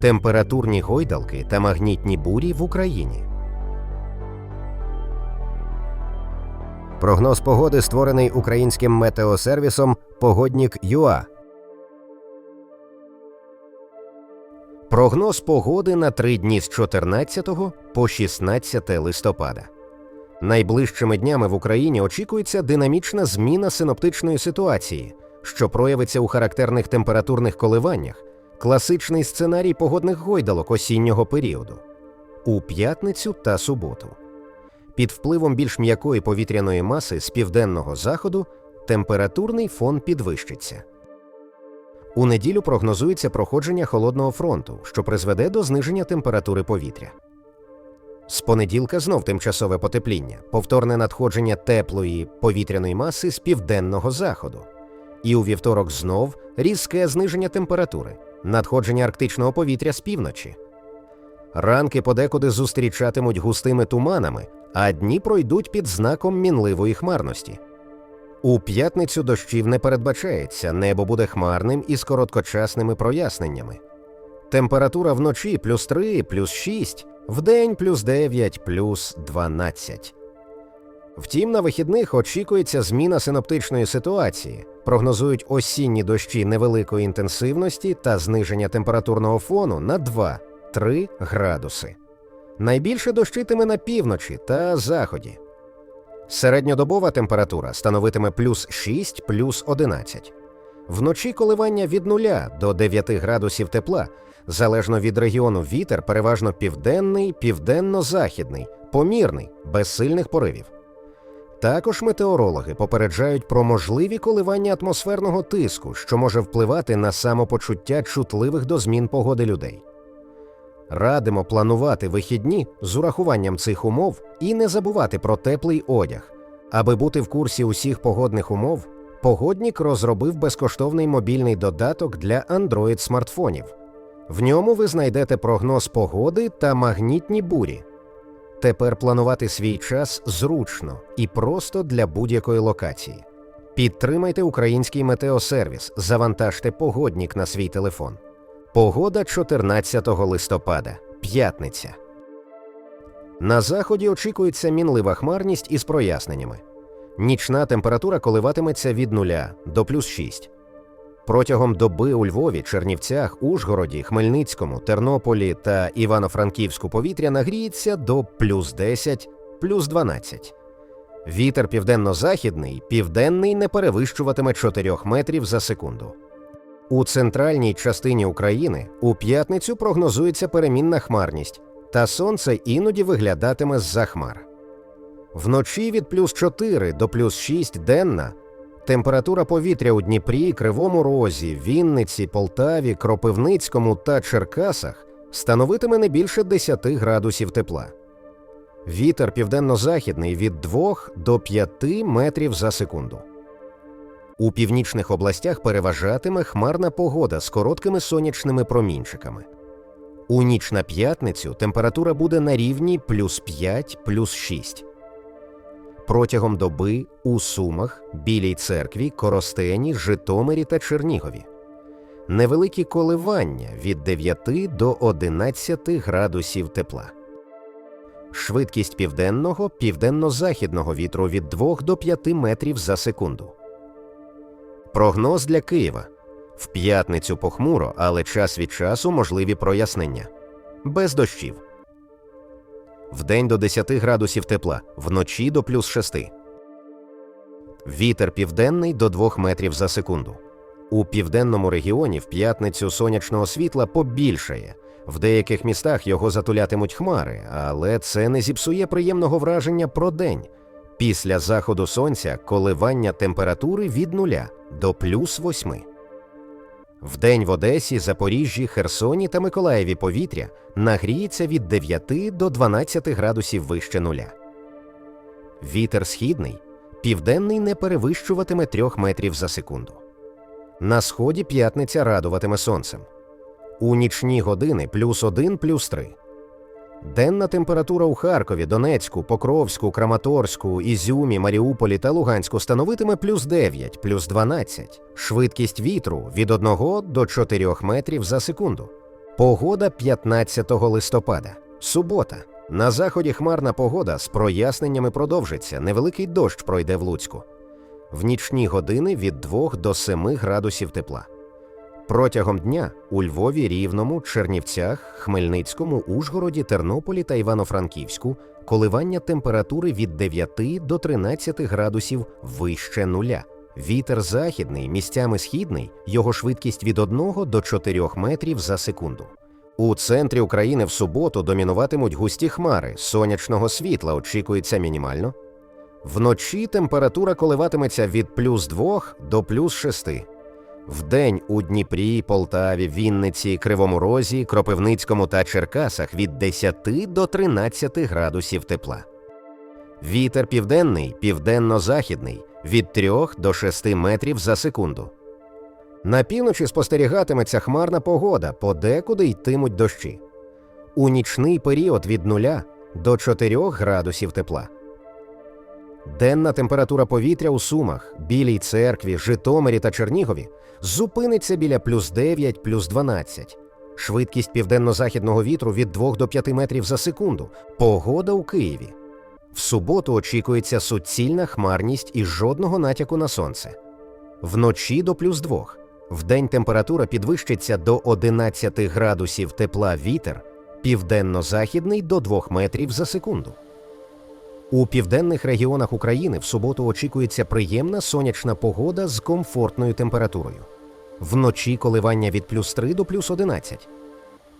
Температурні гойдалки та магнітні бурі в Україні. Прогноз погоди створений українським метеосервісом Погоднік ЮА. Прогноз погоди на три дні з 14 по 16 листопада. Найближчими днями в Україні очікується динамічна зміна синоптичної ситуації, що проявиться у характерних температурних коливаннях, класичний сценарій погодних гойдалок осіннього періоду у п'ятницю та суботу. Під впливом більш м'якої повітряної маси з південного заходу температурний фон підвищиться. У неділю прогнозується проходження холодного фронту, що призведе до зниження температури повітря. З понеділка знов тимчасове потепління, повторне надходження теплої повітряної маси з південного заходу. І у вівторок знов різке зниження температури, надходження арктичного повітря з півночі. Ранки подекуди зустрічатимуть густими туманами, а дні пройдуть під знаком мінливої хмарності. У п'ятницю дощів не передбачається, небо буде хмарним і з короткочасними проясненнями. Температура вночі плюс 3, плюс 6, вдень плюс 9, плюс 12. Втім, на вихідних очікується зміна синоптичної ситуації, прогнозують осінні дощі невеликої інтенсивності та зниження температурного фону на 2-3 градуси. Найбільше дощитиме на півночі та заході. Середньодобова температура становитиме плюс 6 плюс 11. Вночі коливання від 0 до 9 градусів тепла, залежно від регіону вітер переважно південний, південно-західний, помірний, без сильних поривів. Також метеорологи попереджають про можливі коливання атмосферного тиску, що може впливати на самопочуття чутливих до змін погоди людей. Радимо планувати вихідні з урахуванням цих умов і не забувати про теплий одяг. Аби бути в курсі усіх погодних умов, погоднік розробив безкоштовний мобільний додаток для Android смартфонів. В ньому ви знайдете прогноз погоди та магнітні бурі. Тепер планувати свій час зручно і просто для будь-якої локації. Підтримайте український метеосервіс, завантажте погоднік на свій телефон. Погода 14 листопада, п'ятниця. На заході очікується мінлива хмарність із проясненнями. Нічна температура коливатиметься від 0 до плюс 6. Протягом доби у Львові, Чернівцях, Ужгороді, Хмельницькому, Тернополі та Івано-Франківську повітря нагріється до плюс 10, плюс 12. Вітер південно-західний, південний не перевищуватиме 4 метрів за секунду. У центральній частині України у п'ятницю прогнозується перемінна хмарність, та сонце іноді виглядатиме з-за хмар. Вночі від плюс 4 до плюс 6 денна температура повітря у Дніпрі, Кривому Розі, Вінниці, Полтаві, Кропивницькому та Черкасах становитиме не більше 10 градусів тепла. Вітер південно-західний від 2 до 5 метрів за секунду. У північних областях переважатиме хмарна погода з короткими сонячними промінчиками. У ніч на п'ятницю температура буде на рівні плюс 5 плюс 6. Протягом доби у Сумах, Білій церкві, Коростені, Житомирі та Чернігові. Невеликі коливання від 9 до 11 градусів тепла. Швидкість південного, південно-західного вітру від 2 до 5 метрів за секунду. Прогноз для Києва в п'ятницю похмуро, але час від часу можливі прояснення. Без дощів. Вдень до 10 градусів тепла, вночі до плюс 6. Вітер південний до 2 метрів за секунду. У південному регіоні в п'ятницю сонячного світла побільшає. В деяких містах його затулятимуть хмари, але це не зіпсує приємного враження про день. Після заходу сонця коливання температури від нуля до плюс 8. Вдень в Одесі, Запоріжжі, Херсоні та Миколаєві повітря нагріється від 9 до 12 градусів вище нуля. Вітер східний, південний не перевищуватиме 3 метрів за секунду. На сході п'ятниця радуватиме сонцем. У нічні години плюс 1 плюс 3. Денна температура у Харкові, Донецьку, Покровську, Краматорську, Ізюмі, Маріуполі та Луганську становитиме плюс 9, плюс 12. Швидкість вітру від 1 до 4 метрів за секунду. Погода 15 листопада. Субота. На заході хмарна погода з проясненнями продовжиться. Невеликий дощ пройде в Луцьку. В нічні години від 2 до 7 градусів тепла. Протягом дня у Львові, Рівному, Чернівцях, Хмельницькому, Ужгороді, Тернополі та Івано-Франківську коливання температури від 9 до 13 градусів вище нуля. Вітер західний, місцями східний, його швидкість від 1 до 4 метрів за секунду. У центрі України в суботу домінуватимуть густі хмари, сонячного світла очікується мінімально. Вночі температура коливатиметься від плюс 2 до плюс 6. Вдень у Дніпрі, Полтаві, Вінниці, Кривому Розі, Кропивницькому та Черкасах від 10 до 13 градусів тепла. Вітер південний, південно-західний від 3 до 6 метрів за секунду. На півночі спостерігатиметься хмарна погода, подекуди йтимуть дощі. У нічний період від 0 до 4 градусів тепла. Денна температура повітря у Сумах, Білій церкві, Житомирі та Чернігові зупиниться біля плюс 9, плюс 12. Швидкість південно-західного вітру від 2 до 5 метрів за секунду. Погода у Києві. В суботу очікується суцільна хмарність і жодного натяку на сонце. Вночі до плюс 2. Вдень температура підвищиться до 11 градусів тепла вітер, південно-західний до 2 метрів за секунду. У південних регіонах України в суботу очікується приємна сонячна погода з комфортною температурою. Вночі коливання від плюс 3 до плюс 11.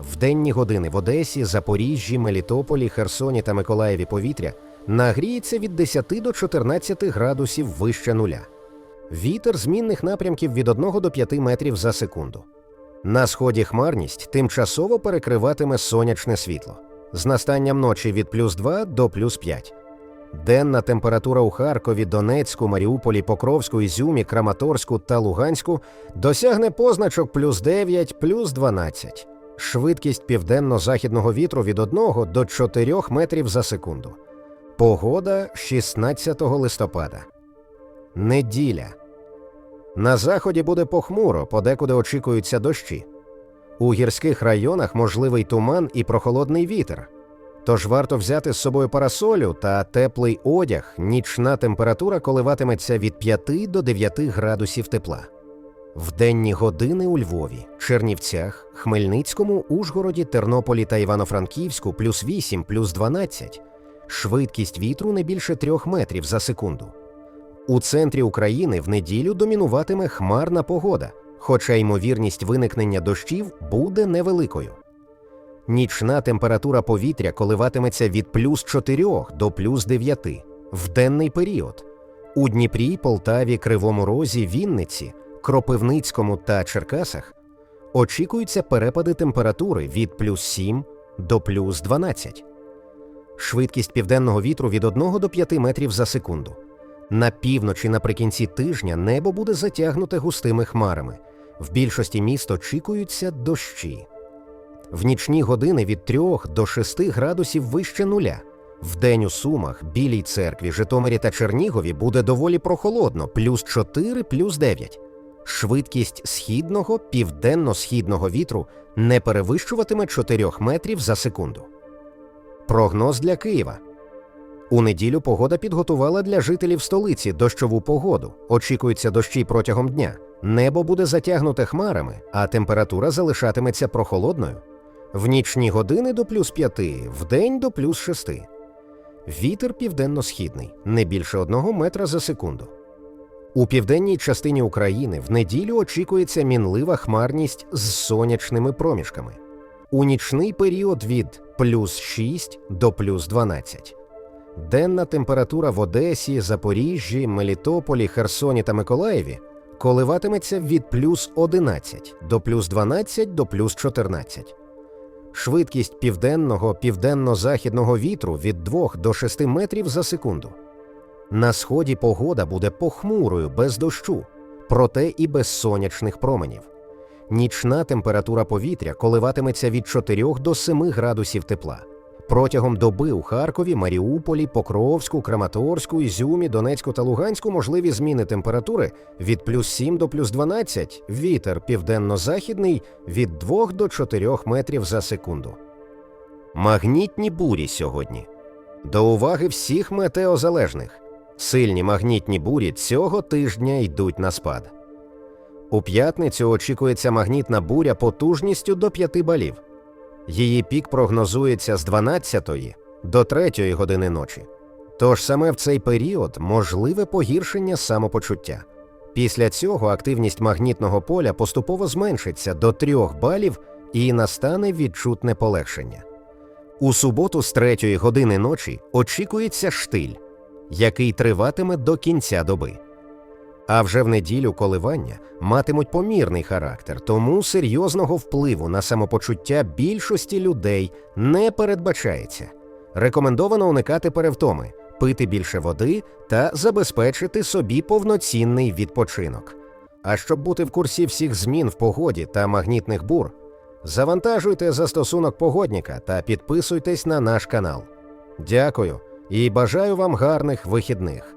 В денні години в Одесі, Запоріжжі, Мелітополі, Херсоні та Миколаєві повітря нагріється від 10 до 14 градусів вище нуля. Вітер змінних напрямків від 1 до 5 метрів за секунду. На сході хмарність тимчасово перекриватиме сонячне світло з настанням ночі від плюс 2 до плюс 5. Денна температура у Харкові, Донецьку, Маріуполі, Покровську, Ізюмі, Краматорську та Луганську досягне позначок плюс 9, плюс 12. Швидкість південно-західного вітру від 1 до 4 метрів за секунду. Погода 16 листопада. Неділя. На заході буде похмуро, подекуди очікуються дощі. У гірських районах можливий туман і прохолодний вітер. Тож варто взяти з собою парасолю та теплий одяг, нічна температура коливатиметься від 5 до 9 градусів тепла. В денні години у Львові, Чернівцях, Хмельницькому, Ужгороді, Тернополі та Івано-Франківську плюс 8, плюс 12. Швидкість вітру не більше 3 метрів за секунду. У центрі України в неділю домінуватиме хмарна погода, хоча ймовірність виникнення дощів буде невеликою. Нічна температура повітря коливатиметься від плюс 4 до плюс 9 в денний період. У Дніпрі, Полтаві, Кривому Розі, Вінниці, Кропивницькому та Черкасах очікуються перепади температури від плюс 7 до плюс 12. Швидкість південного вітру від 1 до 5 метрів за секунду. На півночі наприкінці тижня небо буде затягнуте густими хмарами. В більшості міст очікуються дощі. В нічні години від 3 до 6 градусів вище нуля. Вдень у Сумах, Білій церкві, Житомирі та Чернігові буде доволі прохолодно плюс 4, плюс 9. Швидкість східного, південно-східного вітру не перевищуватиме 4 метрів за секунду. Прогноз для Києва. У неділю погода підготувала для жителів столиці дощову погоду. Очікуються дощі протягом дня. Небо буде затягнуте хмарами, а температура залишатиметься прохолодною. В нічні години до плюс 5, вдень до плюс 6. Вітер південно-східний не більше 1 метра за секунду. У південній частині України в неділю очікується мінлива хмарність з сонячними проміжками. У нічний період від плюс 6 до плюс 12. Денна температура в Одесі, Запоріжжі, Мелітополі, Херсоні та Миколаєві коливатиметься від плюс 11 до плюс 12 до плюс 14. Швидкість південного південно-західного вітру від 2 до 6 метрів за секунду. На сході погода буде похмурою без дощу, проте і без сонячних променів. Нічна температура повітря коливатиметься від 4 до 7 градусів тепла. Протягом доби у Харкові, Маріуполі, Покровську, Краматорську, Ізюмі, Донецьку та Луганську можливі зміни температури від плюс 7 до плюс 12, вітер південно-західний від 2 до 4 метрів за секунду. Магнітні бурі сьогодні. До уваги всіх метеозалежних. Сильні магнітні бурі цього тижня йдуть на спад. У п'ятницю очікується магнітна буря потужністю до 5 балів. Її пік прогнозується з 12 до 3 години ночі. Тож саме в цей період можливе погіршення самопочуття. Після цього активність магнітного поля поступово зменшиться до 3 балів і настане відчутне полегшення. У суботу з 3 години ночі очікується штиль, який триватиме до кінця доби. А вже в неділю коливання матимуть помірний характер, тому серйозного впливу на самопочуття більшості людей не передбачається. Рекомендовано уникати перевтоми, пити більше води та забезпечити собі повноцінний відпочинок. А щоб бути в курсі всіх змін в погоді та магнітних бур, завантажуйте застосунок погодника та підписуйтесь на наш канал. Дякую і бажаю вам гарних вихідних.